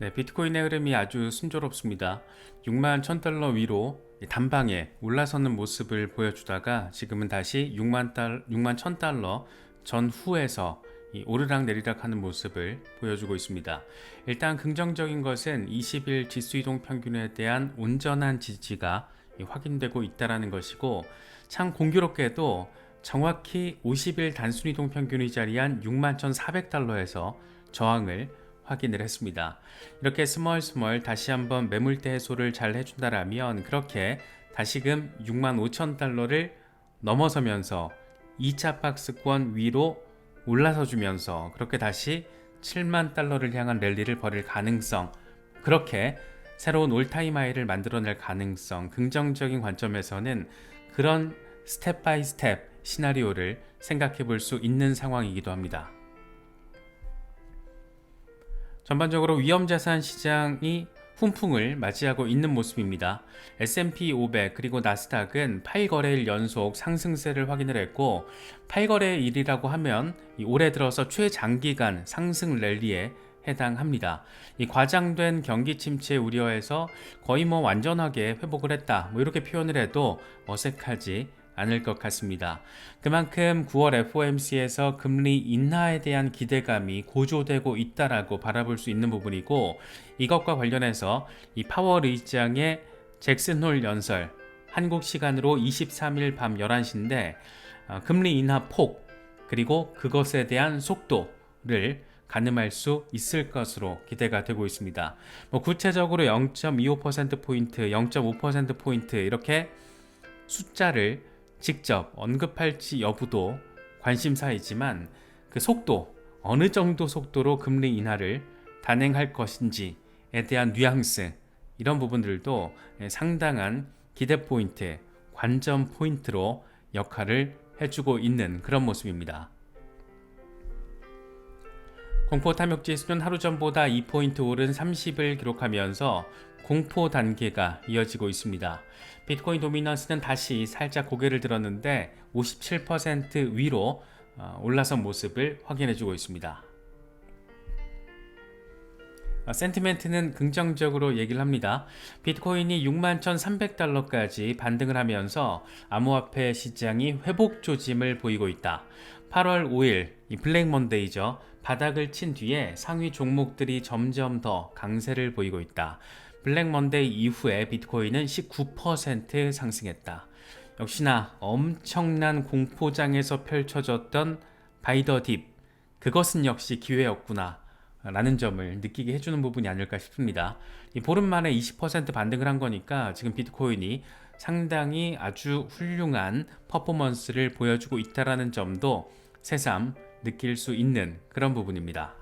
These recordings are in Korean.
네, 비트코인의 흐름이 아주 순조롭습니다. 6만 1000달러 위로 단방에 올라서는 모습을 보여주다가 지금은 다시 6만 달 6만 1000달러 전후에서 이 오르락 내리락 하는 모습을 보여주고 있습니다. 일단 긍정적인 것은 20일 지수 이동 평균에 대한 온전한 지지가 확인되고 있다라는 것이고 참 공교롭게도 정확히 50일 단순 이동 평균이 자리한 61,400달러에서 저항을 확인을 했습니다. 이렇게 스멀스멀 다시 한번 매물대 해소를 잘 해준다라면 그렇게 다시금 6만 5천 달러를 넘어서면서 2차 박스권 위로 올라서 주면서 그렇게 다시 7만 달러를 향한 랠리를 벌일 가능성 그렇게 새로운 올타임 하이를 만들어낼 가능성 긍정적인 관점에서는 그런 스텝 바이 스텝 시나리오를 생각해 볼 수 있는 상황이기도 합니다. 전반적으로 위험자산 시장이 훈풍을 맞이하고 있는 모습입니다. S&P 500 그리고 나스닥은 8거래일 연속 상승세를 확인을 했고 8거래일이라고 하면 올해 들어서 최장기간 상승 랠리에 해당합니다. 이 과장된 경기 침체 우려에서 거의 뭐 완전하게 회복을 했다. 뭐 이렇게 표현을 해도 어색하지 않을 것 같습니다. 그만큼 9월 FOMC에서 금리 인하에 대한 기대감이 고조되고 있다라고 바라볼 수 있는 부분이고 이것과 관련해서 이 파월 의장의 잭슨홀 연설 한국 시간으로 23일 밤 11시인데 어, 금리 인하 폭 그리고 그것에 대한 속도를 가늠할 수 있을 것으로 기대가 되고 있습니다. 뭐 구체적으로 0.25%포인트, 0.5%포인트 이렇게 숫자를 직접 언급할지 여부도 관심사이지만 그 속도, 어느 정도 속도로 금리 인하를 단행할 것인지에 대한 뉘앙스, 이런 부분들도 상당한 기대 포인트, 관점 포인트로 역할을 해주고 있는 그런 모습입니다. 공포 탐욕 지 수는 하루 전보다 2포인트 오른 30을 기록하면서 공포 단계가 이어지고 있습니다. 비트코인 도미넌스는 다시 살짝 고개를 들었는데 57% 위로 어, 올라선 모습을 확인해주고 있습니다. 어, 센티멘트는 긍정적으로 얘기를 합니다. 비트코인이 61,300달러까지 반등을 하면서 암호화폐 시장이 회복 조짐을 보이고 있다. 8월 5일 이 블랙 먼데이죠. 바닥을 친 뒤에 상위 종목들이 점점 더 강세를 보이고 있다. 블랙 먼데이 이후에 비트코인은 19% 상승했다. 역시나 엄청난 공포장에서 펼쳐졌던 바이더 딥 그것은 역시 기회였구나 라는 점을 느끼게 해주는 부분이 아닐까 싶습니다. 이 보름 만에 20% 반등을 한 거니까 지금 비트코인이 상당히 아주 훌륭한 퍼포먼스를 보여주고 있다라는 점도 새삼 느낄 수 있는 그런 부분입니다.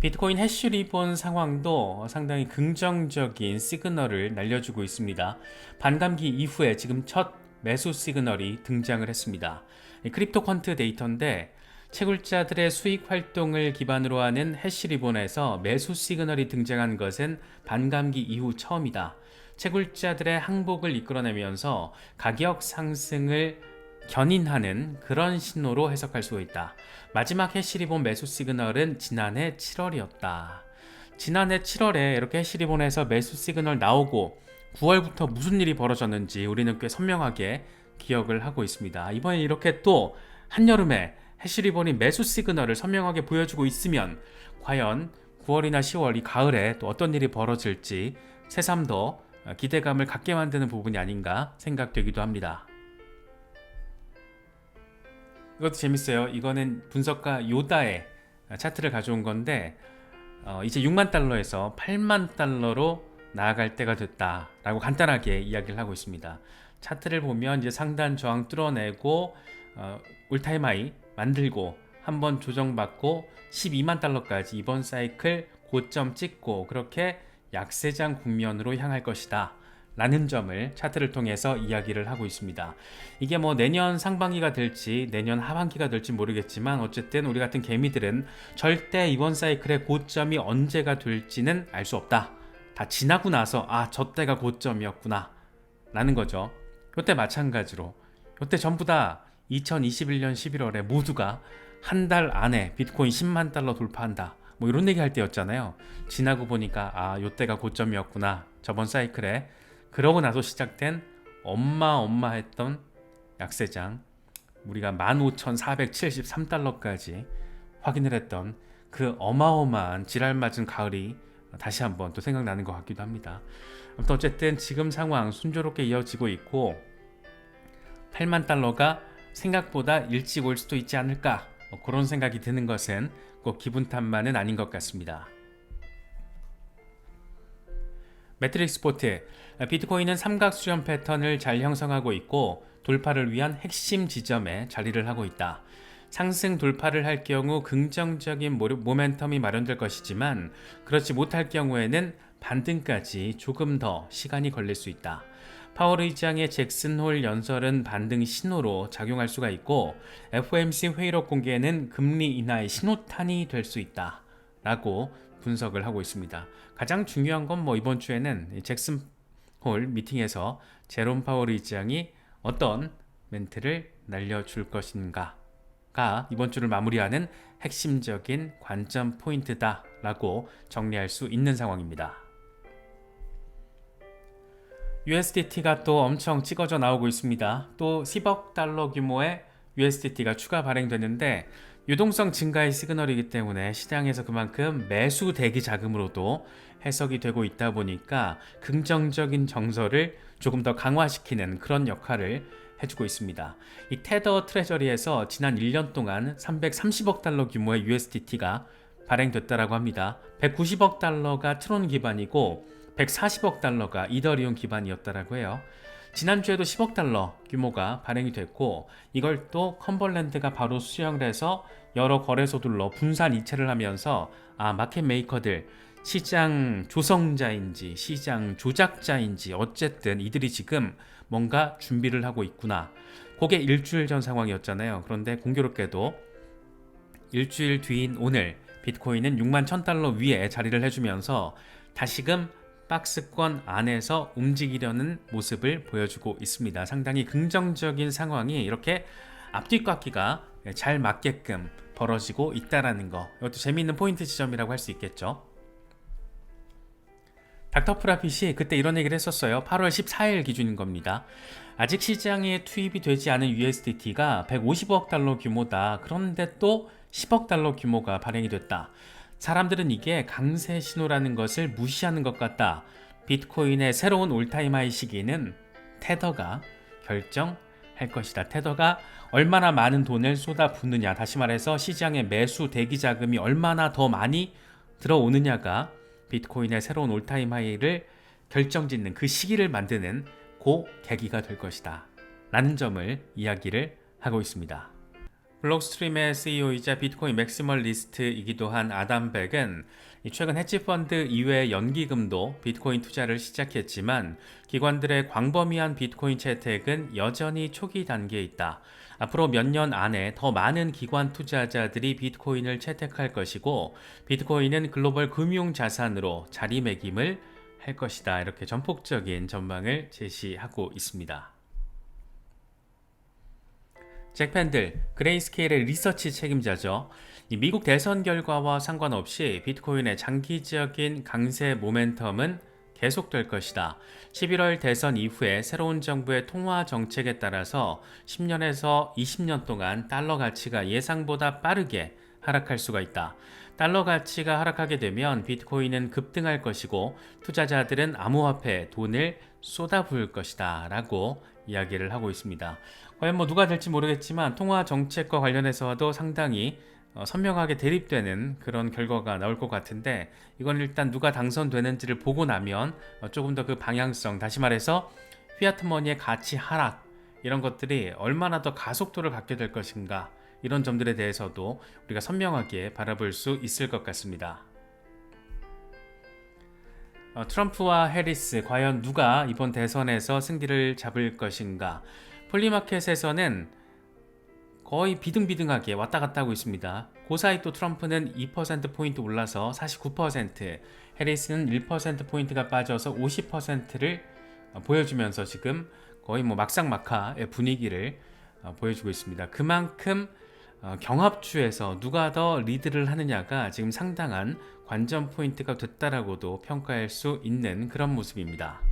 비트코인 해시 리본 상황도 상당히 긍정적인 시그널을 날려주고 있습니다. 반감기 이후에 지금 첫 매수 시그널이 등장을 했습니다. 크립토 퀀트 데이터인데 채굴자들의 수익 활동을 기반으로 하는 해시 리본에서 매수 시그널이 등장한 것은 반감기 이후 처음이다. 채굴자들의 항복을 이끌어내면서 가격 상승을 견인하는 그런 신호로 해석할 수 있다. 마지막 해시리본 매수 시그널은 지난해 7월이었다. 지난해 7월에 이렇게 해시리본에서 매수 시그널 나오고 9월부터 무슨 일이 벌어졌는지 우리는 꽤 선명하게 기억을 하고 있습니다. 이번에 이렇게 또 한여름에 해시리본이 매수 시그널을 선명하게 보여주고 있으면 과연 9월이나 10월 이 가을에 또 어떤 일이 벌어질지 새삼 더 기대감을 갖게 만드는 부분이 아닌가 생각되기도 합니다. 이것도 재밌어요. 이거는 분석가 요다의 차트를 가져온 건데 어, 이제 6만 달러에서 8만 달러로 나아갈 때가 됐다라고 간단하게 이야기를 하고 있습니다. 차트를 보면 이제 상단 저항 뚫어내고 어, 올타임 하이 만들고 한번 조정받고 12만 달러까지 이번 사이클 고점 찍고 그렇게 약세장 국면으로 향할 것이다. 라는 점을 차트를 통해서 이야기를 하고 있습니다. 이게 뭐 내년 상반기가 될지 내년 하반기가 될지 모르겠지만 어쨌든 우리 같은 개미들은 절대 이번 사이클의 고점이 언제가 될지는 알 수 없다. 다 지나고 나서 아, 저 때가 고점이었구나. 라는 거죠. 이때 마찬가지로 이때 전부 다 2021년 11월에 모두가 한 달 안에 비트코인 10만 달러 돌파한다. 뭐 이런 얘기 할 때였잖아요. 지나고 보니까 아 요때가 고점이었구나 저번 사이클에 그러고 나서 시작된 엄마 엄마 했던 약세장 우리가 15,473달러까지 확인을 했던 그 어마어마한 지랄 맞은 가을이 다시 한번 또 생각나는 것 같기도 합니다. 아무튼 어쨌든 지금 상황 순조롭게 이어지고 있고 8만 달러가 생각보다 일찍 올 수도 있지 않을까 뭐 그런 생각이 드는 것은 꼭 기분 탓만은 아닌 것 같습니다. 매트릭스 포트 비트코인은 삼각 수렴 패턴을 잘 형성하고 있고 돌파를 위한 핵심 지점에 자리를 하고 있다. 상승 돌파를 할 경우 긍정적인 모- 모멘텀이 마련될 것이지만 그렇지 못할 경우에는 반등까지 조금 더 시간이 걸릴 수 있다. 파월 의장의 잭슨 홀 연설은 반등 신호로 작용할 수가 있고 FOMC 회의록 공개는 금리 인하의 신호탄이 될 수 있다. 라고 분석을 하고 있습니다. 가장 중요한 건 뭐 이번 주에는 이 잭슨 홀 미팅에서 제롬 파월 의장이 어떤 멘트를 날려줄 것인가가 이번 주를 마무리하는 핵심적인 관점 포인트다라고 정리할 수 있는 상황입니다. USDT가 또 엄청 찍어져 나오고 있습니다. 또 10억 달러 규모의 USDT가 추가 발행되는데 유동성 증가의 시그널이기 때문에 시장에서 그만큼 매수 대기 자금으로도 해석이 되고 있다 보니까 긍정적인 정서를 조금 더 강화시키는 그런 역할을 해주고 있습니다. 이 테더 트레저리에서 지난 1년 동안 330억 달러 규모의 USDT가 발행됐다라고 합니다. 190억 달러가 트론 기반이고 140억 달러가 이더리움 기반이었다라고 해요. 지난주에도 10억 달러 규모가 발행이 됐고 이걸 또 컨벌랜드가 바로 수령을 해서 여러 거래소들로 분산 이체를 하면서 아 마켓 메이커들 시장 조성자인지 시장 조작자인지 어쨌든 이들이 지금 뭔가 준비를 하고 있구나. 그게 일주일 전 상황이었잖아요. 그런데 공교롭게도 일주일 뒤인 오늘 비트코인은 6만 1000달러 위에 자리를 해주면서 다시금 박스권 안에서 움직이려는 모습을 보여주고 있습니다. 상당히 긍정적인 상황이 이렇게 앞뒤 깎기가 잘 맞게끔 벌어지고 있다라는 거. 이것도 재미있는 포인트 지점이라고 할 수 있겠죠. 닥터 프라핏이 그때 이런 얘기를 했었어요. 8월 14일 기준인 겁니다. 아직 시장에 투입이 되지 않은 USDT가 150억 달러 규모다. 그런데 또 10억 달러 규모가 발행이 됐다. 사람들은 이게 강세 신호라는 것을 무시하는 것 같다. 비트코인의 새로운 올타임 하이 시기는 테더가 결정 할 것이다. 테더가 얼마나 많은 돈을 쏟아붓느냐. 다시 말해서 시장의 매수 대기 자금이 얼마나 더 많이 들어오느냐가 비트코인의 새로운 올타임 하이를 결정짓는 그 시기를 만드는 고 계기가 될 것이다. 라는 점을 이야기를 하고 있습니다. 블록스트림의 CEO이자 비트코인 맥시멀리스트이기도 한 아담 백은 최근 헤지펀드 이외 연기금도 비트코인 투자를 시작했지만 기관들의 광범위한 비트코인 채택은 여전히 초기 단계에 있다. 앞으로 몇 년 안에 더 많은 기관 투자자들이 비트코인을 채택할 것이고 비트코인은 글로벌 금융 자산으로 자리매김을 할 것이다. 이렇게 전폭적인 전망을 제시하고 있습니다. 잭 팬들, 그레이스케일의 리서치 책임자죠. 이 미국 대선 결과와 상관없이 비트코인의 장기적인 강세 모멘텀은 계속될 것이다. 11월 대선 이후에 새로운 정부의 통화 정책에 따라서 10년에서 20년 동안 달러 가치가 예상보다 빠르게 하락할 수가 있다. 달러 가치가 하락하게 되면 비트코인은 급등할 것이고 투자자들은 암호화폐에 돈을 쏟아부을 것이다. 라고 이야기를 하고 있습니다. 과연 뭐 누가 될지 모르겠지만 통화 정책과 관련해서도 상당히 어, 선명하게 대립되는 그런 결과가 나올 것 같은데 이건 일단 누가 당선되는지를 보고 나면 어, 조금 더 그 방향성 다시 말해서 피아트 머니의 가치 하락 이런 것들이 얼마나 더 가속도를 갖게 될 것인가 이런 점들에 대해서도 우리가 선명하게 바라볼 수 있을 것 같습니다. 어, 트럼프와 해리스 과연 누가 이번 대선에서 승기를 잡을 것인가? 폴리마켓에서는 거의 비등비등하게 왔다 갔다 하고 있습니다. 그 사이 또 트럼프는 2%포인트 올라서 49%, 해리스는 1%포인트가 빠져서 50%를 보여주면서 지금 거의 뭐 막상막하의 분위기를 어, 보여주고 있습니다. 그만큼 어, 경합주에서 누가 더 리드를 하느냐가 지금 상당한 관전 포인트가 됐다라고도 평가할 수 있는 그런 모습입니다.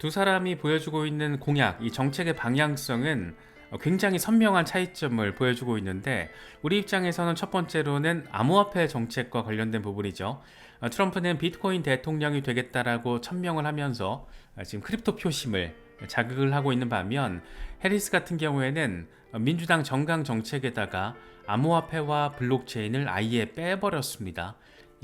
두 사람이 보여주고 있는 공약, 이 정책의 방향성은 어, 굉장히 선명한 차이점을 보여주고 있는데 우리 입장에서는 첫 번째로는 암호화폐 정책과 관련된 부분이죠. 어, 트럼프는 비트코인 대통령이 되겠다라고 천명을 하면서 어, 지금 크립토 표심을 자극을 하고 있는 반면 해리스 같은 경우에는 민주당 정강 정책에다가 암호화폐와 블록체인을 아예 빼버렸습니다.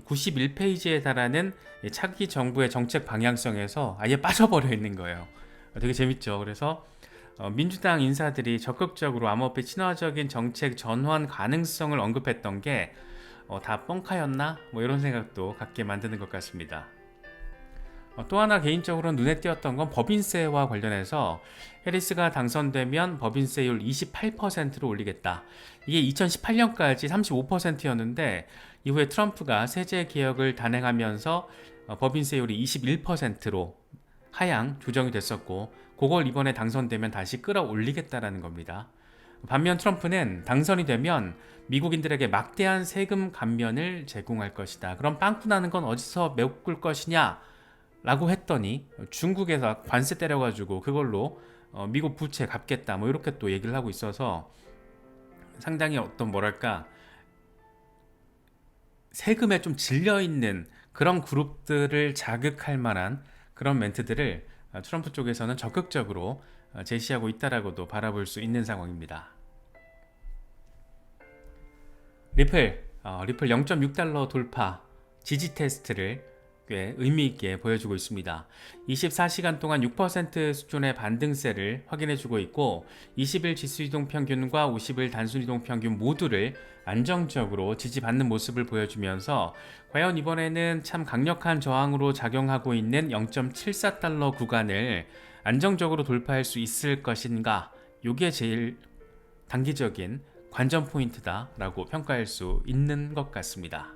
91페이지에 달하는 차기 정부의 정책 방향성에서 아예 빠져버려 있는 거예요. 되게 재밌죠. 그래서 어, 민주당 인사들이 적극적으로 암호화폐 친화적인 정책 전환 가능성을 언급했던 게다 어, 뻥카였나? 뭐 이런 생각도 갖게 만드는 것 같습니다. 어, 또 하나 개인적으로 눈에 띄었던 건 법인세와 관련해서 해리스가 당선되면 법인세율 28%로 올리겠다. 이게 2018년까지 35%였는데 이후에 트럼프가 세제 개혁을 단행하면서 어, 법인세율이 21%로 하향 조정이 됐었고 그걸 이번에 당선되면 다시 끌어올리겠다라는 겁니다. 반면 트럼프는 당선이 되면 미국인들에게 막대한 세금 감면을 제공할 것이다. 그럼 빵꾸 나는 건 어디서 메꿀 것이냐? 라고 했더니 중국에서 관세 때려가지고 그걸로 어, 미국 부채 갚겠다 뭐 이렇게 또 얘기를 하고 있어서 상당히 어떤 뭐랄까 세금에 좀 질려 있는 그런 그룹들을 자극할 만한 그런 멘트들을 어, 트럼프 쪽에서는 적극적으로 어, 제시하고 있다라고도 바라볼 수 있는 상황입니다. 리플 어, 리플 0.6달러 돌파 지지 테스트를 꽤 의미 있게 보여주고 있습니다. 24시간 동안 6% 수준의 반등세를 확인해주고 있고 20일 지수 이동 평균과 50일 단순 이동 평균 모두를 안정적으로 지지받는 모습을 보여주면서 과연 이번에는 참 강력한 저항으로 작용하고 있는 0.74달러 구간을 안정적으로 돌파할 수 있을 것인가? 이게 제일 단기적인 관전 포인트다라고 평가할 수 있는 것 같습니다.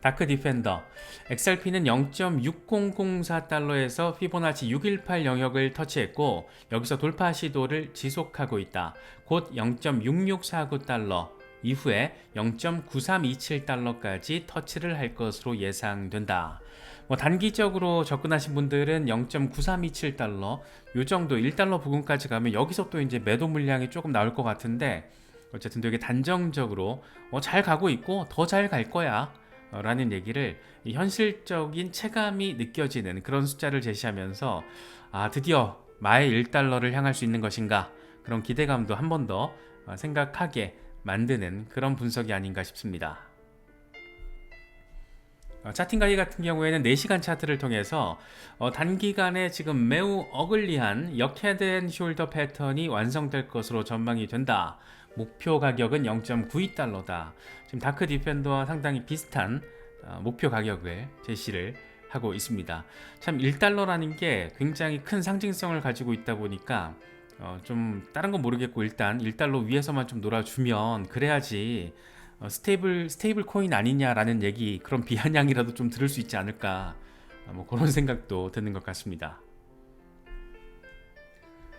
다크 디펜더 XRP는 0.6004달러에서 피보나치 618 영역을 터치했고 여기서 돌파 시도를 지속하고 있다. 곧 0.6649달러 이후에 0.9327달러까지 터치를 할 것으로 예상된다. 뭐 단기적으로 접근하신 분들은 0.9327달러 요 정도 1달러 부근까지 가면 여기서 또 이제 매도 물량이 조금 나올 것 같은데 어쨌든 되게 단정적으로 어, 잘 가고 있고 더 잘 갈 거야. 라는 얘기를 현실적인 체감이 느껴지는 그런 숫자를 제시하면서 아 드디어 마의 1달러를 향할 수 있는 것인가 그런 기대감도 한 번더 어, 생각하게 만드는 그런 분석이 아닌가 싶습니다. 어, 차팅 가기 같은 경우에는 4시간 차트를 통해서 어, 단기간에 지금 매우 어글리한 역헤드 앤 숄더 패턴이 완성될 것으로 전망이 된다. 목표 가격은 0.92달러다. 지금 다크 디펜더와 상당히 비슷한 어, 목표 가격을 제시를 하고 있습니다. 참 1달러라는 게 굉장히 큰 상징성을 가지고 있다 보니까 어, 좀 다른 건 모르겠고 일단 1달러 위에서만 좀 놀아주면 그래야지 어, 스테이블 스테이블 코인 아니냐라는 얘기 그런 비아냥이라도 좀 들을 수 있지 않을까 어, 뭐 그런 생각도 드는 것 같습니다.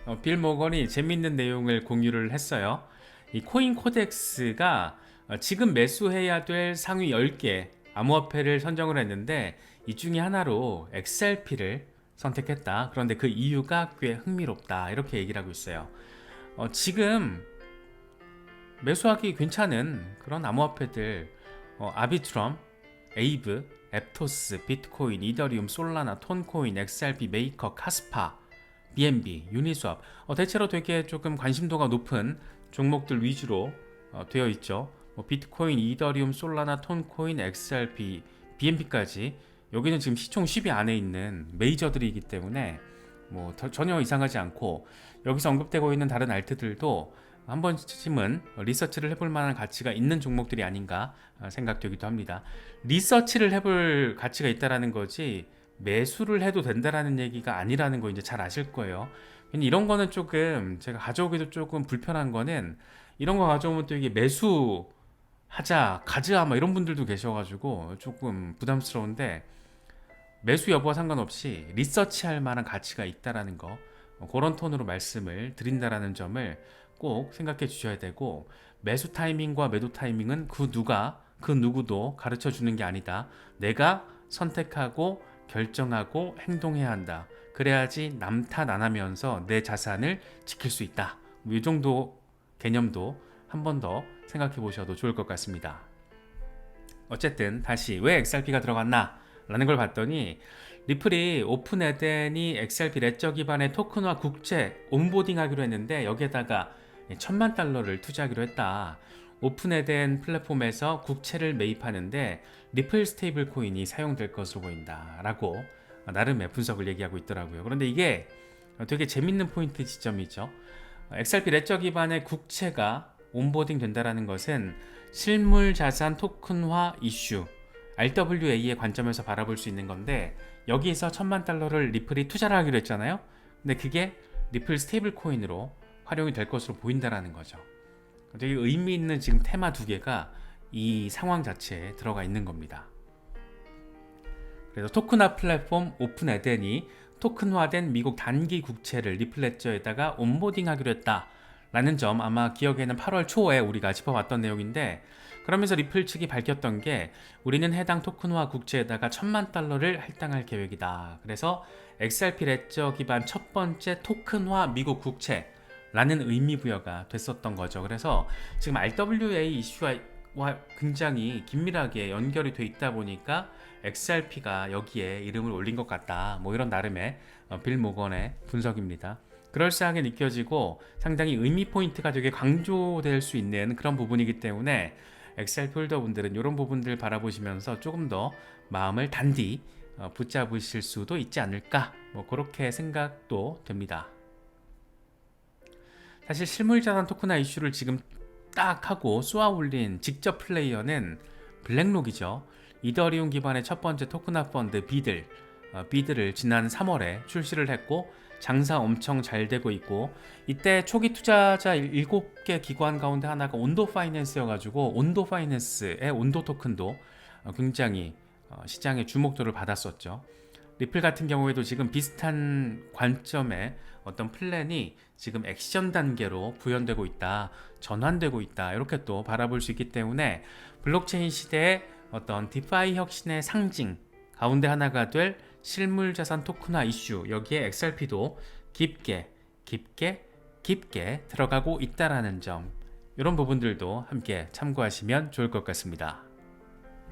어, 빌 모건이 재밌는 내용을 공유를 했어요. 이 코인 코덱스가 어, 지금 매수해야 될 상위 10개 암호화폐를 선정을 했는데 이 중에 하나로 XRP를 선택했다. 그런데 그 이유가 꽤 흥미롭다. 이렇게 얘기를 하고 있어요. 어, 지금 매수하기 괜찮은 그런 암호화폐들 어, 아비트럼, 에이브, 앱토스, 비트코인, 이더리움, 솔라나, 톤코인, XRP, 메이커, 카스파, BNB, 유니스왑 어, 대체로 되게 조금 관심도가 높은 종목들 위주로 어, 되어 있죠. 뭐 비트코인, 이더리움, 솔라나, 톤코인, XRP, BNB까지 여기는 지금 시총 10위 안에 있는 메이저들이기 때문에 뭐 전혀 이상하지 않고 여기서 언급되고 있는 다른 알트들도 한 번쯤은 리서치를 해볼 만한 가치가 있는 종목들이 아닌가 어, 생각되기도 합니다. 리서치를 해볼 가치가 있다라는 거지 매수를 해도 된다라는 얘기가 아니라는 거 이제 잘 아실 거예요. 이런 거는 조금 제가 가져오기도 조금 불편한 거는 이런 거 가져오면 또 이게 매수 하자 가즈아 막 이런 분들도 계셔가지고 조금 부담스러운데 매수 여부와 상관없이 리서치할 만한 가치가 있다라는 거 그런 톤으로 말씀을 드린다라는 점을 꼭 생각해 주셔야 되고 매수 타이밍과 매도 타이밍은 그 누가 그 누구도 가르쳐 주는 게 아니다. 내가 선택하고 결정하고 행동해야 한다. 그래야지 남 탓 안 하면서 내 자산을 지킬 수 있다. 뭐 이 정도 개념도 한 번 더 생각해 보셔도 좋을 것 같습니다. 어쨌든 다시 왜 XRP가 들어갔나? 라는 걸 봤더니 리플이 오픈 에덴이 XRP 레저 기반의 토큰화 국채 온보딩하기로 했는데 여기에다가 천만 달러를 투자하기로 했다. 오픈 에덴 플랫폼에서 국채를 매입하는데 리플 스테이블 코인이 사용될 것으로 보인다 라고 나름의 분석을 얘기하고 있더라고요. 그런데 이게 되게 재밌는 포인트 지점이죠. XRP 레저 기반의 국채가 온보딩 된다라는 것은 실물 자산 토큰화 이슈 RWA의 관점에서 바라볼 수 있는 건데 여기에서 천만 달러를 리플이 투자를 하기로 했잖아요. 근데 그게 리플 스테이블 코인으로 활용이 될 것으로 보인다라는 거죠. 되게 의미 있는 지금 테마 두 개가 이 상황 자체에 들어가 있는 겁니다. 그래서 토큰화 플랫폼 오픈 에덴이 토큰화된 미국 단기 국채를 리플레저에다가 온보딩하기로 했다. 라는 점 아마 기억에는 8월 초에 우리가 짚어봤던 내용인데 그러면서 리플 측이 밝혔던 게 우리는 해당 토큰화 국채에다가 천만 달러를 할당할 계획이다. 그래서 XRP 레저 기반 첫 번째 토큰화 미국 국채 라는 의미 부여가 됐었던 거죠. 그래서 지금 RWA 이슈와 굉장히 긴밀하게 연결이 돼 있다 보니까 XRP가 여기에 이름을 올린 것 같다. 뭐 이런 나름의 어, 빌 모건의 분석입니다. 그럴싸하게 느껴지고 상당히 의미 포인트가 되게 강조될 수 있는 그런 부분이기 때문에 XRP 홀더분들은 이런 부분들 바라보시면서 조금 더 마음을 단디 어, 붙잡으실 수도 있지 않을까 뭐 그렇게 생각도 됩니다. 사실 실물 자산 토큰화 이슈를 지금 딱 하고 쏘아 올린 직접 플레이어는 블랙록이죠. 이더리움 기반의 첫 번째 토큰화 펀드 비들 어, 비드를 지난 3월에 출시를 했고 장사 엄청 잘 되고 있고 이때 초기 투자자 7개 기관 가운데 하나가 온도 파이낸스여가지고 온도 파이낸스의 온도 토큰도 어, 굉장히 어, 시장의 주목도를 받았었죠. 리플 같은 경우에도 지금 비슷한 관점의 어떤 플랜이 지금 액션 단계로 구현되고 있다, 전환되고 있다 이렇게 또 바라볼 수 있기 때문에 블록체인 시대의 어떤 디파이 혁신의 상징 가운데 하나가 될 실물 자산 토큰화 이슈 여기에 XRP도 깊게 깊게 깊게 들어가고 있다라는 점 이런 부분들도 함께 참고하시면 좋을 것 같습니다.